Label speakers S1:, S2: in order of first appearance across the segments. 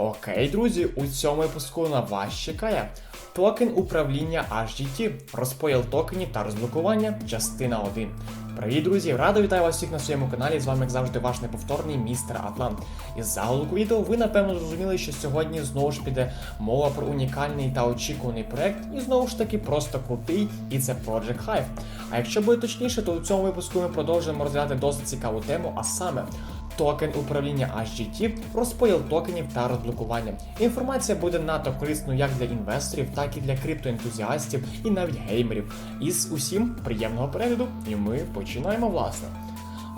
S1: Окей, друзі, у цьому випуску на вас чекає токен управління HGT, розподіл токенів та розблокування, частина 1. Привіт, друзі! Радо вітаю вас всіх на своєму каналі. З вами як завжди ваш неповторний містер Атлант. Із заголовку відео ви напевно зрозуміли, що сьогодні знову ж піде мова про унікальний та очікуваний проект, і знову ж таки просто крутий, і це Project Hive. А якщо буде точніше, то у цьому випуску ми продовжуємо розглядати досить цікаву тему, а саме токен управління HGT, розподіл токенів та розблокування. Інформація буде надто корисною як для інвесторів, так і для криптоентузіастів і навіть геймерів. І з усім приємного перегляду, і ми починаємо власне.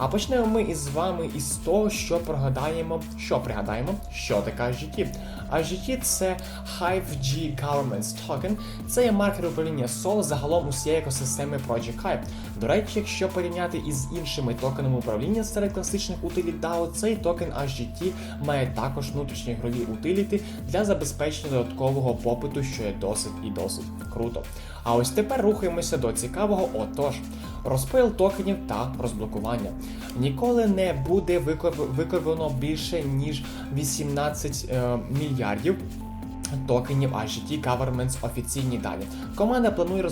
S1: А почнемо ми із вами із того, що пригадаємо, що пригадаємо, що таке HGT. HGT – це Hive G Governments Token, це є маркер управління SOL загалом усієї екосистеми Project Hive. До речі, якщо порівняти із іншими токенами управління серед класичних утиліт DAO, цей токен HGT має також внутрішні ігрові утиліти для забезпечення додаткового попиту, що є досить і досить круто. А ось тепер рухаємося до цікавого. Отож, розпил токенів та розблокування. Ніколи не буде виковано більше ніж 18 е, мільярдів. Токенів HGT Governments офіційні дані. Команда планує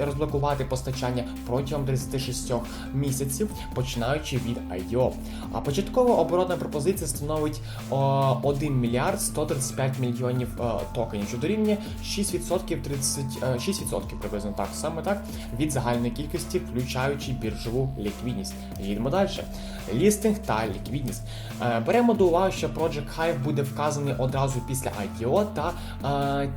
S1: розблокувати постачання протягом 36 місяців, починаючи від IDO. А початкова оборотна пропозиція становить о, 1 мільярд 135 мільйонів е, токенів, що дорівнює 6% 30, 6% приблизно так саме так від загальної кількості, включаючи біржову ліквідність. Їдемо далі. Лістинг та ліквідність. Е, беремо до уваги, що Project Hive буде вказаний одразу після IDO. ICO та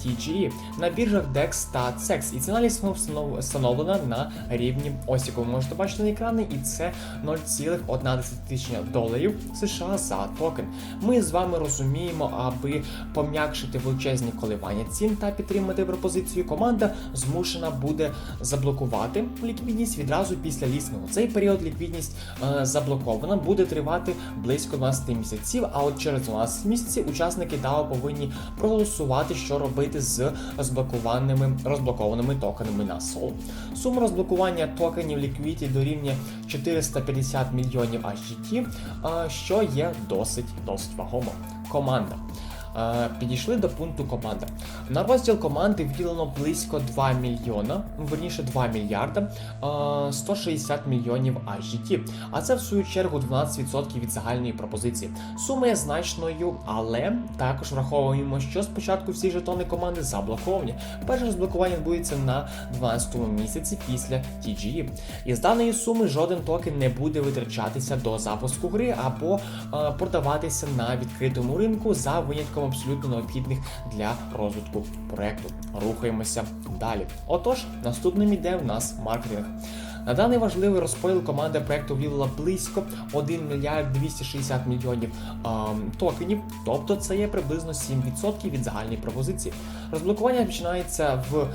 S1: TGE на біржах DEX та CEX. І ціна лісного встановлена на рівні ось яку ви можете бачити на екрані, і це 0,1 тисяча доларів США за токен. Ми з вами розуміємо, аби пом'якшити величезні коливання цін та підтримати пропозицію. Команда змушена буде заблокувати ліквідність відразу після лісного. Цей період ліквідність е, заблокована буде тривати близько 12 місяців. А от через 12 місяців учасники DAO повинні проголосувати, що робити з розблокованими розблокованими токенами на SOL. Сума розблокування токенів Liquidity дорівнює 450 мільйонів HGT, що є досить досить вагомо. Команда. Підійшли до пункту команда. На розділ команди вділено близько 2 мільйона, ну, верніше 2 мільярда 160 е, мільйонів HGT. А це в свою чергу 12% від загальної пропозиції. Сума є значною, але також враховуємо, що спочатку всі жетони команди заблоковані. Перше розблокування відбудеться на 12-му місяці після TGE. І з даної суми жоден токен не буде витрачатися до запуску гри або продаватися на відкритому ринку за винятком абсолютно необхідних для розвитку проекту. Рухаємося далі. Отож, наступним іде в нас маркетинг. На даний важливий розподіл команда проекту ввілила близько 1 мільярд 260 мільйонів е, токенів, тобто це є приблизно 7% від загальної пропозиції. Розблокування починається в е,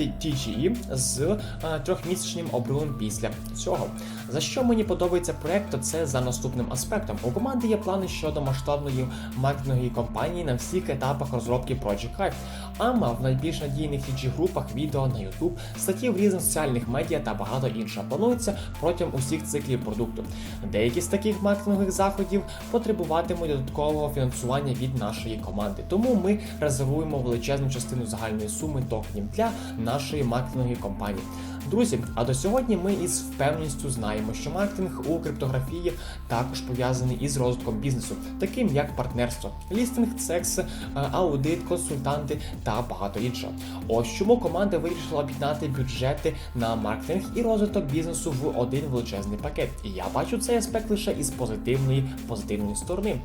S1: TGE з е, трьохмісячним обривом після цього. За що мені подобається проект, то це за наступним аспектом. У команди є плани щодо масштабної маркетингової кампанії на всіх етапах розробки Project Hive, ама в найбільш надійних eg групах, відео на YouTube, статті в різних соціальних медіа та багато інше планується протягом усіх циклів продукту. Деякі з таких маркетингових заходів потребуватимуть додаткового фінансування від нашої команди. Тому ми резервуємо величезну частину загальної суми токенів для нашої маркетингової компанії. Друзі, а до сьогодні ми із впевненістю знаємо, що маркетинг у криптографії також пов'язаний із розвитком бізнесу, таким як партнерство, лістинг, секс, е, аудит, консультанти та багато іншого. Ось чому команда вирішила об'єднати бюджети на маркетинг і розвиток бізнесу в один величезний пакет. І я бачу цей аспект лише із позитивної позитивної сторони.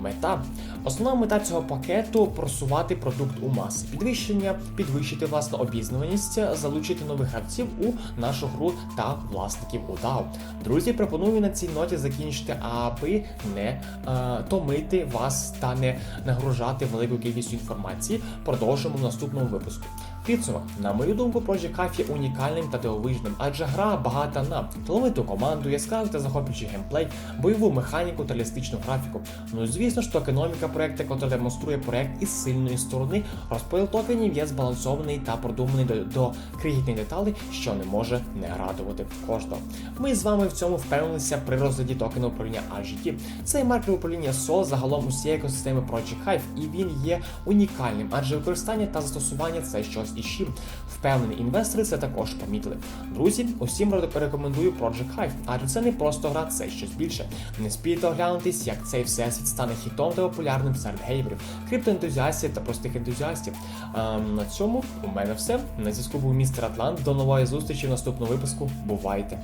S1: Мета. Основна мета цього пакету просувати продукт у маси, підвищення, підвищити власну обізнаність, залучити нових гравців у нашу гру та власників у DAO. Друзі, пропоную на цій ноті закінчити, аби не е, томити вас та не нагружати велику кількістю інформації. Продовжимо в наступному випуску. Підсумок, на мою думку, Project Hive є унікальним та дивовижним, адже гра багата на талановиту команду, яскравий та захоплюючий геймплей, бойову механіку та реалістичну графіку. Ну звісно ж, токеноміка проекту, яка демонструє проект із сильної сторони, розподіл токенів є збалансований та продуманий до, до крихітних деталей, що не може не радувати кожного. Ми з вами в цьому впевнилися при розгляді токену управління AGT. Це маркер управління SOL загалом усієї екосистеми Project Hive, і він є унікальним, адже використання та застосування це щось іще. Впевнені інвестори це також помітили. Друзі, усім рекомендую Project Hive, адже це не просто гра, це щось більше. Не спійте оглянутись, як цей всесвіт стане хітом та популярним серед геймерів, криптоентузіастів та простих ентузіастів. Ем, на цьому у мене все. На зв'язку був містер Атлант. До нової зустрічі в наступному випуску. Бувайте!